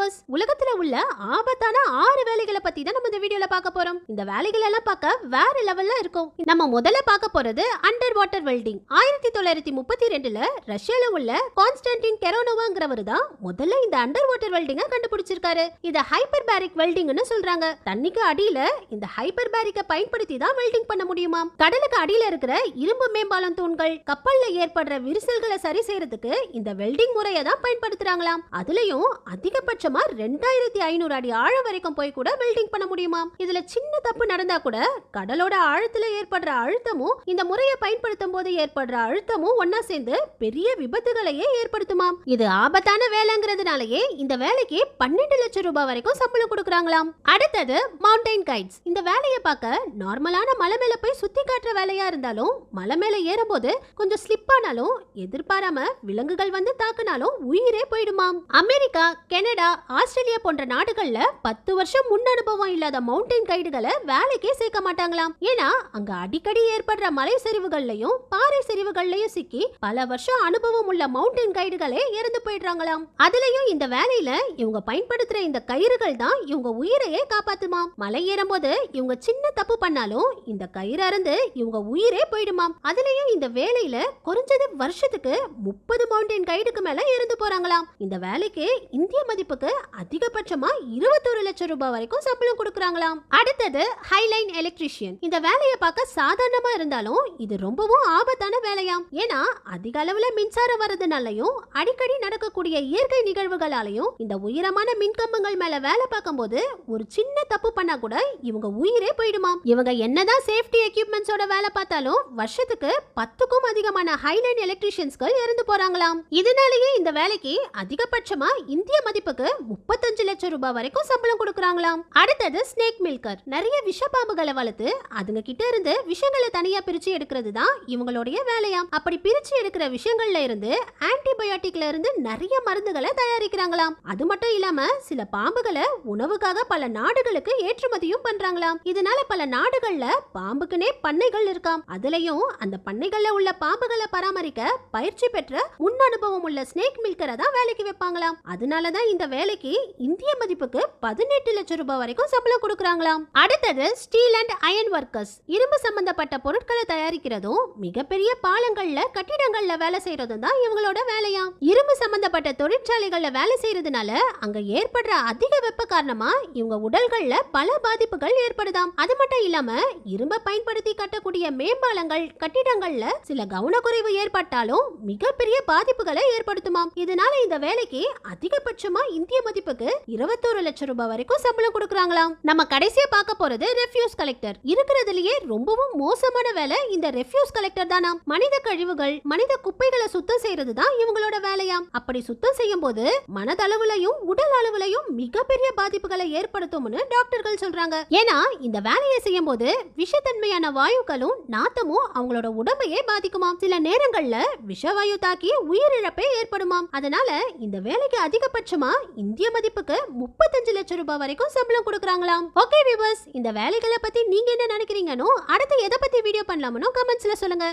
Viewers உலகத்துல உள்ள ஆபத்தான ஆறு வேலைகளை பத்தி தான் நம்ம இந்த வீடியோல பார்க்க போறோம். இந்த வேலைகள் எல்லாம் பார்க்க வேற லெவல்ல இருக்கும். நம்ம முதல்ல பார்க்க போறது அண்டர் வாட்டர் வெல்டிங் ஆயிரத்தி தொள்ளாயிரத்தி முப்பத்தி ரெண்டுல ரஷ்யால உள்ள கான்ஸ்டன்டின் கெரோனோவாங்கிறவர் தான் முதல்ல இந்த அண்டர் வாட்டர் வெல்டிங்க கண்டுபிடிச்சிருக்காரு. இத ஹைப்பர் பேரிக் வெல்டிங்னு சொல்றாங்க. தண்ணிக்கு அடியில இந்த ஹைப்பர் பேரிக்க பயன்படுத்தி தான் வெல்டிங் பண்ண முடியுமாம்? கடலுக்கு அடியில இருக்கிற இரும்பு மேம்பாலம் தூண்கள் கப்பல்ல ஏற்படுற விரிசல்களை சரி செய்யறதுக்கு இந்த வெல்டிங் முறையை தான் பயன்படுத்துறாங்களாம். அதுலயும் அதிகபட்ச அதிகபட்சமா ரெண்டாயிரத்தி ஐநூறு அடி ஆழம் வரைக்கும் போய் கூட வெல்டிங் பண்ண முடியுமாம் இதுல சின்ன தப்பு நடந்தா கூட கடலோட ஆழத்துல ஏற்படுற அழுத்தமும் இந்த முறையை பயன்படுத்தும் போது ஏற்படுற அழுத்தமும் ஒன்னா சேர்ந்து பெரிய விபத்துகளையே ஏற்படுத்துமாம் இது ஆபத்தான வேலைங்கிறதுனாலயே இந்த வேலைக்கு பன்னெண்டு லட்சம் ரூபாய் வரைக்கும் சம்பளம் கொடுக்கறாங்களாம். அடுத்தது மவுண்டைன் கைட்ஸ் இந்த வேலையை பார்க்க நார்மலான மலை மேல போய் சுத்தி காட்டுற வேலையா இருந்தாலும் மலை மேல ஏறும்போது கொஞ்சம் ஸ்லிப் ஆனாலும் எதிர்பாராம விலங்குகள் வந்து தாக்குனாலும் உயிரே போயிடுமாம். அமெரிக்கா கனடா ஆஸ்திரேலியா போன்ற நாடுகள்ல பத்து வருஷம் முன் அனுபவம் இல்லாத மவுண்டைன் கைடுகளை வேலைக்கே சேர்க்க மாட்டாங்களாம். ஏன்னா அங்க அடிக்கடி ஏற்படுற மலை சரிவுகள்லயும் பாறை சரிவுகள்லயும் சிக்கி பல வருஷம் அனுபவம் உள்ள மவுண்டைன் கைடுகளே இறந்து போயிடுறாங்களாம். அதுலயும் இந்த வேலையில இவங்க பயன்படுத்துற இந்த கயிறுகள் தான் இவங்க உயிரையே காப்பாத்துமாம். மலை ஏறும்போது இவங்க சின்ன தப்பு பண்ணாலும் இந்த கயிறு அறந்து இவங்க உயிரே போயிடுமாம். அதுலயும் இந்த வேலையில குறைஞ்சது வருஷத்துக்கு முப்பது மவுண்டைன் கைடுக்கு மேல இறந்து போறாங்களாம். இந்த வேலைக்கு இந்திய மதிப்புக்கு அதிகபட்சமா இருபத்தொரு லட்சம் ரூபாய் வரைக்கும் சம்பளம் கொடுக்கறாங்களாம். அடுத்தது ஹைலைன் எலக்ட்ரிஷியன் இந்த வேலையை பார்க்க சாதாரணமா இருந்தாலும் இது ரொம்பவும் ஆபத்தான வேலையாம். ஏன்னா அதிக அளவுல மின்சாரம் வர்றதுனாலயும் அடிக்கடி நடக்கக்கூடிய இயற்கை நிகழ்வுகளாலையும் இந்த உயரமான மின்கம்பங்கள் மேல வேலை பார்க்கும்போது ஒரு சின்ன தப்பு பண்ணா கூட இவங்க உயிரே போயிடுமாம். இவங்க என்னதான் சேஃப்டி எக்யூப்மெண்ட்ஸோட வேலை பார்த்தாலும் வருஷத்துக்கு பத்துக்கும் அதிகமான ஹைலைன் எலக்ட்ரிஷியன்ஸ்கள் இறந்து போறாங்களாம். இதனாலேயே இந்த வேலைக்கு அதிகபட்சமா இந்திய மதிப்புக்கு முப்பத்தஞ்சு லட்சம் ரூபாய் வரைக்கும் சம்பளம் கொடுக்குறாங்களாம். அடுத்தது ஸ்னேக் மில்கர் நிறைய விஷப்பாம்புகளை வளர்த்து அதுங்க கிட்ட இருந்து விஷங்களை தனியா பிரிச்சு எடுக்கிறது தான் இவங்களுடைய வேலையாம். அப்படி பிரிச்சு எடுக்கிற விஷயங்கள்ல இருந்து ஆன்டிபயோட்டிக்ல இருந்து நிறைய மருந்துகளை தயாரிக்கிறாங்களாம். அது மட்டும் இல்லாம சில பாம்புகளை உணவுக்காக பல நாடுகளுக்கு ஏற்றுமதியும் பண்றாங்களாம். இதனால பல நாடுகள்ல பாம்புக்குனே பண்ணைகள் இருக்காம். அதுலயும் அந்த பண்ணைகள்ல உள்ள பாம்புகளை பராமரிக்க பயிற்சி பெற்ற முன் அனுபவம் உள்ள ஸ்னேக் மில்கரை தான் வேலைக்கு வைப்பாங்களாம். அதனாலதான் இந்த வேலை வேலைக்கு இந்திய மதிப்புக்கு பதினெட்டு லட்சம் ரூபாய் வரைக்கும் சம்பளம் கொடுக்கறாங்களாம். அடுத்தது ஸ்டீல் அண்ட் அயன் ஒர்க்கர்ஸ் இரும்பு சம்பந்தப்பட்ட பொருட்களை தயாரிக்கிறதும் மிகப்பெரிய பாலங்கள்ல கட்டிடங்கள்ல வேலை செய்யறதும் தான் இவங்களோட வேலையாம். இரும்பு சம்பந்தப்பட்ட தொழிற்சாலைகள்ல வேலை செய்யறதுனால அங்க ஏற்படுற அதிக வெப்ப காரணமா இவங்க உடல்கள்ல பல பாதிப்புகள் ஏற்படுதாம். அது மட்டும் இல்லாம இரும்ப பயன்படுத்தி கட்டக்கூடிய மேம்பாலங்கள் கட்டிடங்கள்ல சில கவனக்குறைவு ஏற்பட்டாலும் மிகப்பெரிய பாதிப்புகளை ஏற்படுத்துமாம். இதனால இந்த வேலைக்கு அதிகபட்சமா இந்திய மதிப்புக்கு இருபத்தோரு லட்சம் ரூபாய் வரைக்கும் சம்பளம் கொடுக்கறாங்களாம். நம்ம கடைசியா பார்க்க போறது ரெஃப்யூஸ் கலெக்டர் இருக்கிறதுலயே ரொம்பவும் மோசமான வேலை இந்த ரெஃப்யூஸ் கலெக்டர் தானாம். மனித கழிவுகள் மனித குப்பைகளை சுத்தம் செய்யறது தான் இவங்களோட வேலையாம். அப்படி சுத்தம் செய்யும் போது மனதளவுலையும் உடல் அளவுலையும் மிகப்பெரிய பாதிப்புகளை ஏற்படுத்தும்னு டாக்டர்கள் சொல்றாங்க. ஏன்னா இந்த வேலையை செய்யும் போது விஷத்தன்மையான வாயுக்களும் நாத்தமும் அவங்களோட உடம்பையே பாதிக்குமாம். சில நேரங்கள்ல விஷவாயு தாக்கி உயிரிழப்பே ஏற்படுமாம். அதனால இந்த வேலைக்கு அதிகபட்சமா இந்திய மதிப்புக்கு முப்பத்தஞ்சு லட்சம் ரூபாய் வரைக்கும் சம்பளம் கொடுக்குறாங்களாம். ஓகே வியூவர்ஸ் இந்த வேலைகளை பத்தி நீங்க என்ன நினைக்கிறீங்கன்னு அடுத்து எதை பத்தி வீடியோ பண்ணலாம்னு கமெண்ட்ஸ்ல சொல்லுங்க.